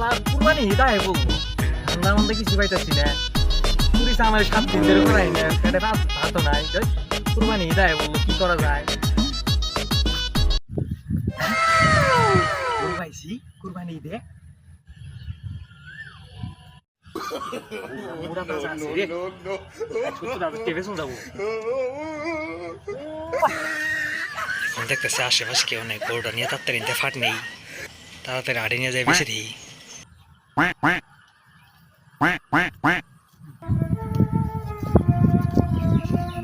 শালা কুরবানি হিদায় বলব ঠান্ডা মধ্যে কিছু পাইতাছি না পুলিশ আমার সাত দিন ধরে করাই না পেটে ভাত নাই কুরবানি হিদায় বলব কি করা যায় পাইছি কুরবানি ঈদে দেখতেছে আশেপাশে কেউ নেই গরুটা নিয়ে তাড়াতাড়ি ফাট নেই তাড়াতাড়ি আড়ে নিয়ে যায় বেশি দিই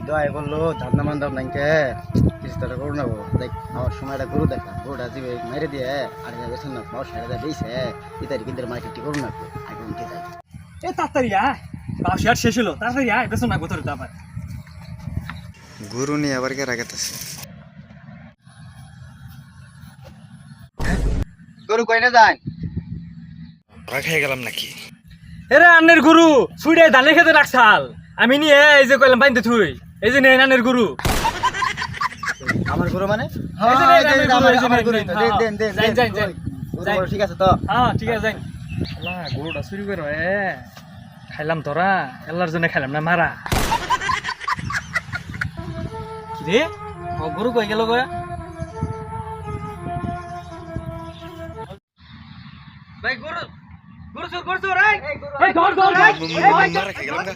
দয় বলল ধান্দা মান্দাম নাইকে কিছুটা গরু নেব দেখ আমার সময়টা গরু দেখা গরুটা দিবে মেরে দিয়ে আর বেছেন না আমার সাইডে দিয়েছে ইতারি কিন্তু মার্কেট টি গরু নাকবো আগে উঠে যায় এ তাড়াতাড়ি আয়। বাস আর শেষ হলো। তাড়াতাড়ি আয় বেসন না গোতরে আবার। গরু নিয়ে আবার কে রাখাতেছে গরু কই না যায় ওরা খেয়ে গেলাম নাকি? এরে আন্নের গুরু সুইডে ধানের খেতে রাখছাল আমি নিয়ে এই যে কইলাম বাইন্দে থুই। এই যে নেন আন্নের গুরু। আমার গরু মানে? হ্যাঁ, আমার গরু, দেন, দেন, দেন, ঠিক আছে তো। হ্যাঁ ঠিক আছে যাই আল্লাহ গরুটা চুরি করো এ। খাইলাম তোরা এল্লার জন্য খাইলাম না মারা। রে ও গরু কই গেল গয়া ভাই গরু। গরু চোর গরু চোর এই এই ধর ধর এই, মারা খেয়ে গেলাম গা